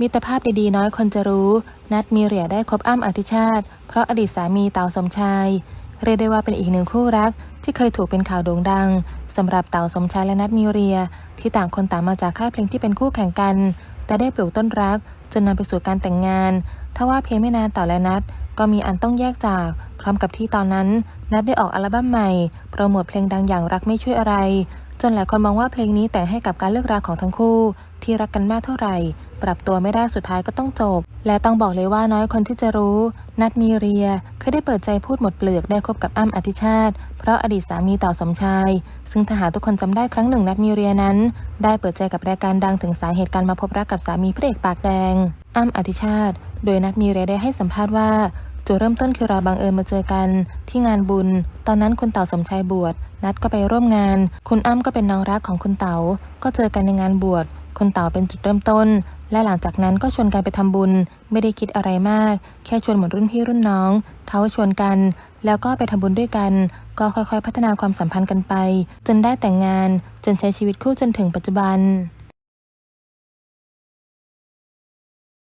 มิตรภาพดีๆน้อยคนจะรู้ นัดมีเรียได้คบอ้ำอธิชาติ เพราะอดีตสามีเต่าสมชาย เรียกได้ว่าเป็นอีกหนึ่งคู่รัก ที่เคยถูกเป็นข่าวโด่งดังสำหรับเต่าสมชายและนัดมีเรีย ที่ต่างคนต่างมาจากค่ายเพลงที่เป็นคู่แข่งกัน แต่ได้ปลูกต้นรัก จนนำไปสู่การแต่งงานทว่าเพียงไม่นานเต่าและนัดก็มีอันต้องแยกจาก พร้อมกับที่ตอนนั้น นัดได้ออกอัลบั้มใหม่ โปรโมทเพลงดังอย่างรักไม่ช่วยอะไร จนหลายคนมองว่าเพลงนี้แต่งให้กับการเลิกราของทั้งคู่ ที่รักกันมากเท่าไหร่ ปรับตัวไม่ได้สุดท้ายก็ต้องจบ และต้องบอกเลยว่าน้อยคนที่จะรู้ นัดมีเรียเคยได้เปิดใจพูดหมดเปลือกได้คบกับอ้ำอธิชาติ เพราะอดีตสามีต่อสมชาย ซึ่งถ้าหากทุกคนจำได้ครั้งหนึ่งนัดมีเรียนั้น ได้เปิดใจกับรายการดังถึงสาเหตุการมาพบรักกับสามีพระเอกปากแดง อ้ำอธิชาติ โดยนัดมีเรียได้ให้สัมภาษณ์ว่าจุดเริ่มต้นคือเราบังเอิญมาเจอกัน ที่งานบุญ ตอนนั้นคุณเต่าสมชายบวช นัดก็ไปร่วมงาน คุณอ้ำก็เป็นน้องรักของคุณเต๋าก็เจอกันในงานบวช คนเต่าเป็นจุดเริ่มต้น และหลังจากนั้นก็ชวนกันไปทำบุญ ไม่ได้คิดอะไรมาก แค่ชวนเหมือนรุ่นพี่รุ่นน้อง เขาชวนกัน แล้วก็ไปทำบุญด้วยกัน ก็ค่อยๆ พัฒนาความสัมพันธ์กันไป จนได้แต่งงาน จนใช้ชีวิตคู่จนถึงปัจจุบัน